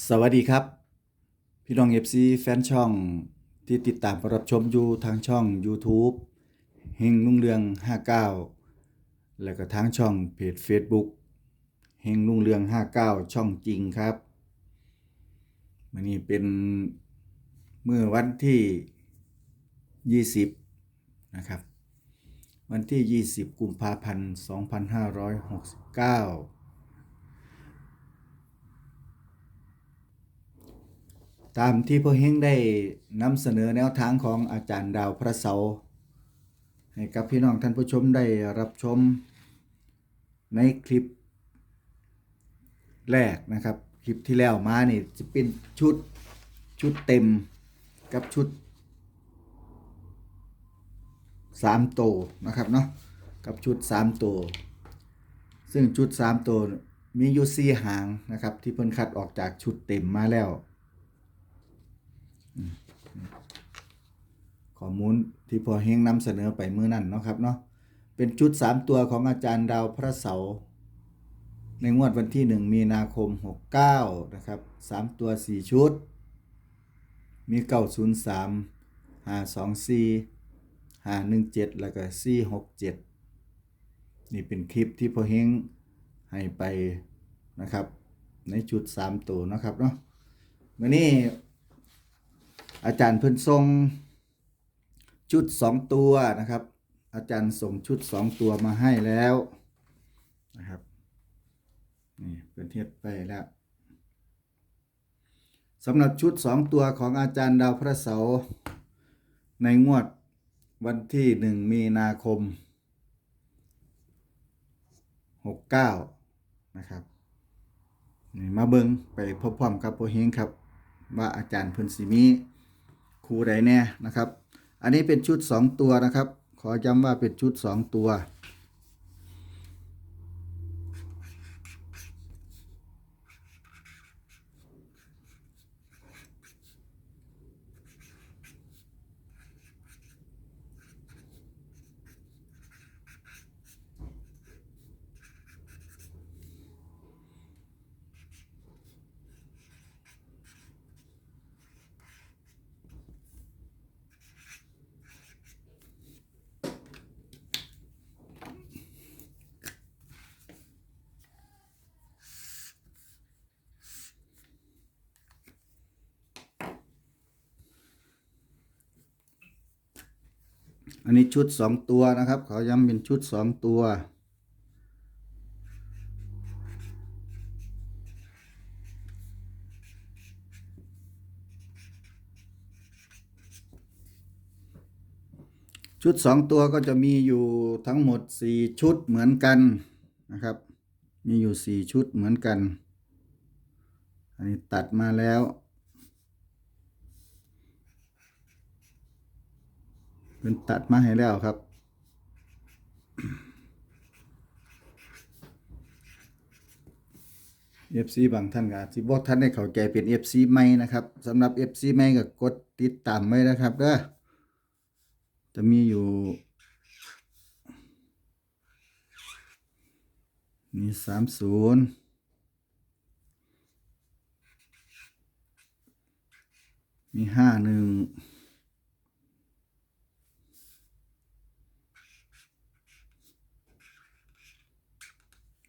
สวัสดีครับ พี่น้อง FC แฟนช่องที่ติดตามรับชมอยู่ทางช่อง YouTube เฮงลุ่งเรือง 59 แล้วก็ทางช่องเพจ Facebook เฮงลุ่งเรือง 59 ช่องจริงครับวันนี้เป็นเมื่อวันที่ 20 นะครับ วันที่ 20 กุมภาพันธ์ 2569 ตามที่พ่อเฮงได้นำเสนอแนวทางของอาจารย์ดาวพระเสาให้กับพี่น้องท่านผู้ชมได้รับชมในคลิปแรกนะครับ คลิปที่แล้วมานี่จะเป็นชุดชุดเต็มกับชุดสามโตวนะครับเนาะกับชุดสามโตวซึ่งชุดสามโตวมีอยู่สี่หางนะครับ ที่เพิ่นคัดออกจากชุดเต็มมาแล้ว ข้อมูลที่พอเฮงนำเสนอไปมื้อนั้นเนาะครับเนาะเป็นชุด 3 ตัวของอาจารย์ดาวพระเสาในงวดวันที่ 1 มีนาคม 69 นะครับ 3 ตัว 4 ชุด มี 903 524 517 แล้วก็ 467 นี่เป็นคลิปที่พอเฮงให้ไปนะครับ ในชุด 3 ตัวนะครับเนาะมื้อนี้ อาจารย์เพิ่นส่งชุดสองตัวนะครับ อาจารย์ส่งชุดสองตัวมาให้แล้วนะครับนี่เป็นเทียบไปแล้วสำหรับชุดสองตัวของอาจารย์ดาวพระเสาร์ในงวดวันที่หนึ่งมีนาคมหกเก้านะครับนี่มาเบิงไปพร้อมกับโปเฮงครับ ว่าอาจารย์เพิ่นสิมี ครูใดแน่นะครับ อันนี้เป็นชุด 2 ตัวนะครับ ขอย้ำว่าเป็นชุด 2 ตัว อันนี้ชุด2ตัวนะครับ เขอย้ำเป็นชุด2ตัว ชุด2ตัวก็จะมีอยู่ทั้งหมด4ชุดเหมือนกันนะครับ มีอยู่4ชุดเหมือนกัน อันนี้ตัดมาแล้ว เป็นตัดมาให้แล้วครับ FC บางท่านก็อาจสิบ่ท่านได้เข้าใจเป็น FC ใหม่นะครับสำหรับ FC ใหม่ก็กดติดตามไว้นะครับเด้อจะมีอยู่ มีสามศูนย์มีห้าหนึ่ง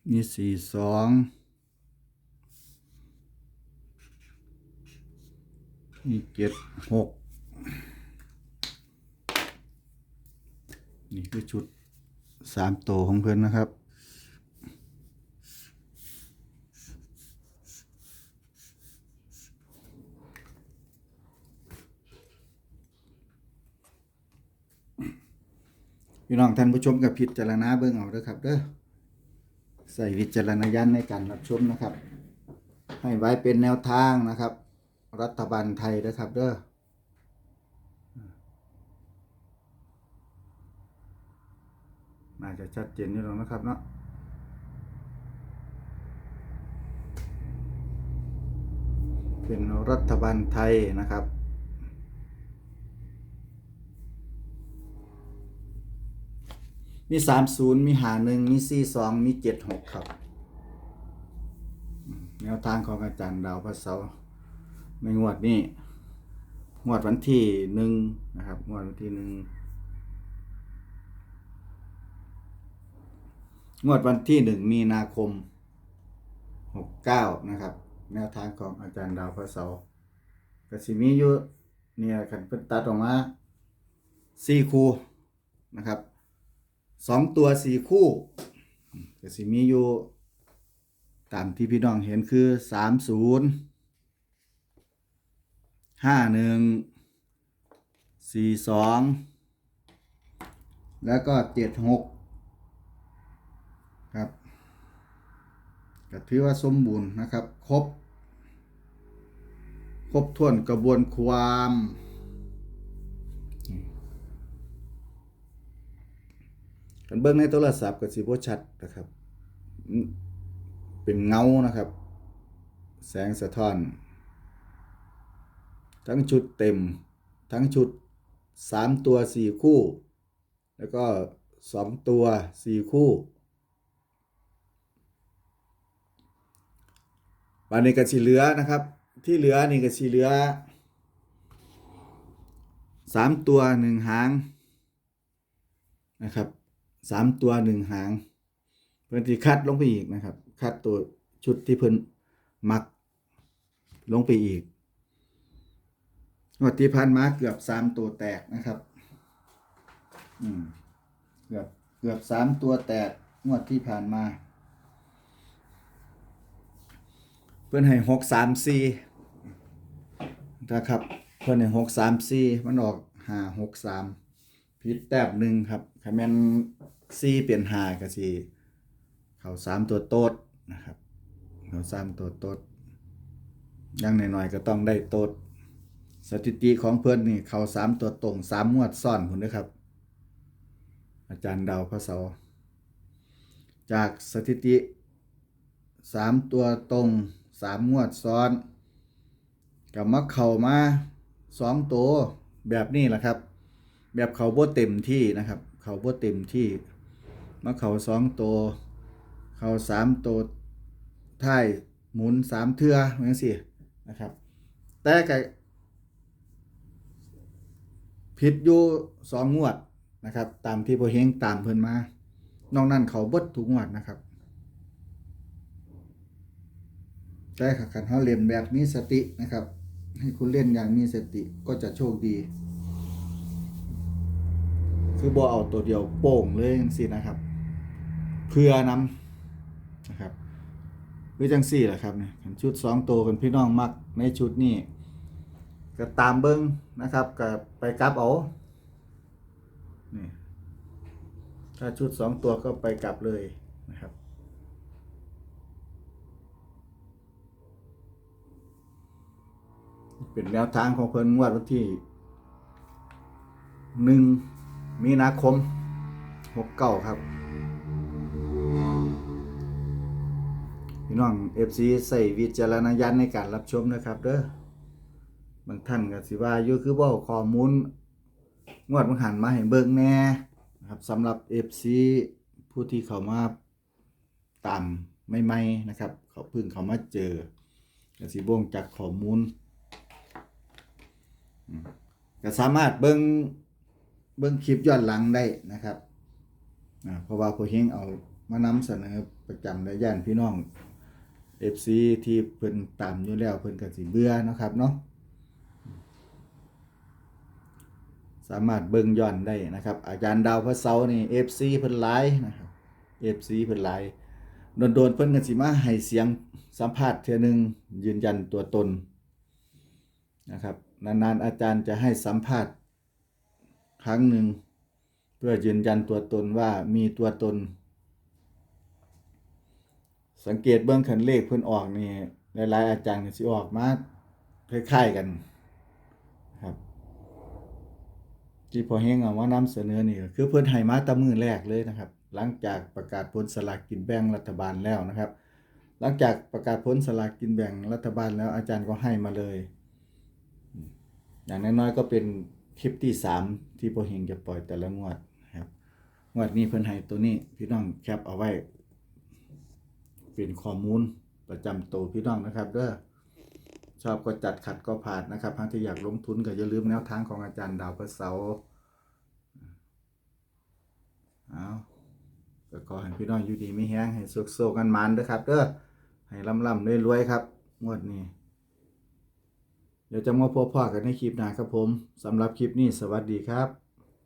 มีสี่สองมีเจ็ดหกนี่คือชุดสามโตวของเพื่อนนะครับ พี่น้องท่านผู้ชมกับพิจารณาเบิ่งเอาเด้อครับเด้อ ใส่วิจารณญาณในการรับชมนะครับ ให้ไว้เป็นแนวทางนะครับ รัฐบาลไทยนะครับเด้อน่าจะชัดเจนอยู่แล้วนะครับเนาะเป็นรัฐบาลไทยนะครับ มีสามศูนย์มีหาหนึ่งมีสี่สองมีเจ็ดหกครับ แนวทางของอาจารย์ดาวพระเสาร์ในงวดนี้ งวดวันที่หนึ่งนะครับ งวดวันที่หนึ่งงวดวันที่หนึ่งมีนาคมหกเก้านะครับ แนวทางของอาจารย์ดาวพระเสาร์กสิมีอยู่เนี่ยขันเพิ่นตัดออกมาสี่คูนะครับ สองตัวสี่คู่กสิมีอยู่ ตามที่พี่น้องเห็นคือสามศูนย์ห้าหนึ่งสี่สองแล้วก็เจ็ดหกครับก็ถือว่าสมบูรณ์นะครับ ครบ ครบถ้วนกระบวนความ กันเบิ้งในโทรศัพท์ก็สิบ่ชัดนะครับ เป็นเงานะครับ แสงสะท้อน ทั้งชุดเต็ม ทั้งชุดสามตัวสี่คู่ แล้วก็สองตัวสี่คู่วันนี้ก็สีเหลือนะครับ ที่เหลือนี่ก็สีเหลือสามตัวหนึ่งหางนะครับ สามตัวหนึ่งหาง เพิ่อนสิคัดลงไปอีกนะครับ คัดตัวชุดที่เพิ่นมักลงไปอีกงวดที่ผ่านมาเกือบสามตัวแตกนะครับ อืม เกือบเกือบสามตัวแตกงวดที่ผ่านมา เพิ่อนให้หกสามสี่นะครับ เพิ่อนให้หกสามสี่มันออกห้าหกสาม ผิดแต้มหนึ่งครับคะแนนสี่เปลี่ยนหาก็สี่เขาสามตัวโต๊ดนะครับเขาสามตัวโต๊ดยังหน่อยๆก็ต้องได้โต๊ดสถิติของเพื่อนนี่เขาสามตัวตรงสามงวดซ่อนคุณนะครับ อาจารย์เดาวพระเสาจากสถิติสามตัวตรงสามงวดซ้อนกับมักเข่ามาสองตัวแบบนี้แหละครับ แบบเขาบ่เต็มที่นะครับ เขาบ่เต็มที่มาเขาสองตัวเขาสามตัวท้ายหมุนสามเทือเหมือนสินะครับ แต่ก็ผิดอยู่สองงวดนะครับ ตามที่พอเฮงตามเพิ่นมานอกนั้นเขาบดทุกงวดนะครับ แต่ขันเขาเล่นแบบมีสตินะครับ ให้คุณเล่นอย่างมีสติก็จะโชคดี คือบอเอาตัวเดียวโป่งเลยจังซี่นะครับ เพื่อนำนะครับวิจังสี่แหละครับเนี่ยชุดสองตัวกันพี่น้องมักในชุดนี้ก็ตามเบิ้งนะครับก็ไปกลับเอานี่ถ้าชุดสองตัวก็ไปกลับเลยนะครับเป็นแนวทางของเพิ่นงวดวันที่หนึ่ง มีนาคมหกเก้าครับ พี่น้อง FC ใส่วิจารณญาณในการรับชมนะครับเด้อบางท่านก็สิว่าอยู่คือว้าข้อมูลงวดบางหันมาให้เบิ่งแน่นะครับสำหรับ FC ผู้ที่เข้ามาตามใหม่นะครับ เขาเพิ่งเขามาเจอก็สิบ่งจากข้อมูลก็สามารถเบิ่ง เบิ่งคลิปย้อนหลังได้นะครับเพราะว่าพอเฮงเอามานำเสนอประจำในย่านพี่น้อง FC ที่เพิ่นตามอยู่แล้วเพิ่นก็สิเบื่อนะครับเนาะสามารถเบิ่งย้อนได้นะครับ อาจารย์ดาวพระเสาร์นี่ FC เพิ่นหลายนะครับ FC เพิ่นหลายโดนๆเพิ่นก็สิมาให้เสียงสัมภาษณ์เทื่อนึงยืนยันตัวตนนะครับนานๆอาจารย์จะให้สัมภาษณ์ ครั้งหนึ่ง เพื่อยืนยันตัวตนว่ามีตัวตน สังเกตเบื้องขันเลขเพิ่อนออกนี่หลายๆอาจารย์สิออกมาคล้ายๆกันครับที่พอเฮงเอาว่านำเสนอนี่คือเพิ่อนให้มาตะมือแรกเลยนะครับ หลังจากประกาศผลสลากกินแบ่งรัฐบาลแล้วนะครับ หลังจากประกาศผลสลากกินแบ่งรัฐบาลแล้วอาจารย์ก็ให้มาเลย อย่างน้อยๆก็เป็น คลิปที่สามที่พอเฮงจะปล่อยแต่ละงวดครับงวดนี้เพิ่นให้ตัวนี้พี่น้องแคปเอาไว้ เป็นข้อมูลประจำตัวพี่น้องนะครับเด้อชอบก็จัดขัดก็ผ่านนะครับทั้งที่อยากลงทุนก็อย่าลืมแนวทางของอาจารย์ดาวประเสาเอาก็ขอให้พี่น้องอยู่ดีไม่แห้งให้สุกโซกันมันเด้อครับเด้อให้ลำลำรวยๆครับงวดนี้ เดี๋ยวจะมาพบพ่อกันในคลิปหน้าครับผมสำหรับคลิปนี้สวัสดีครับ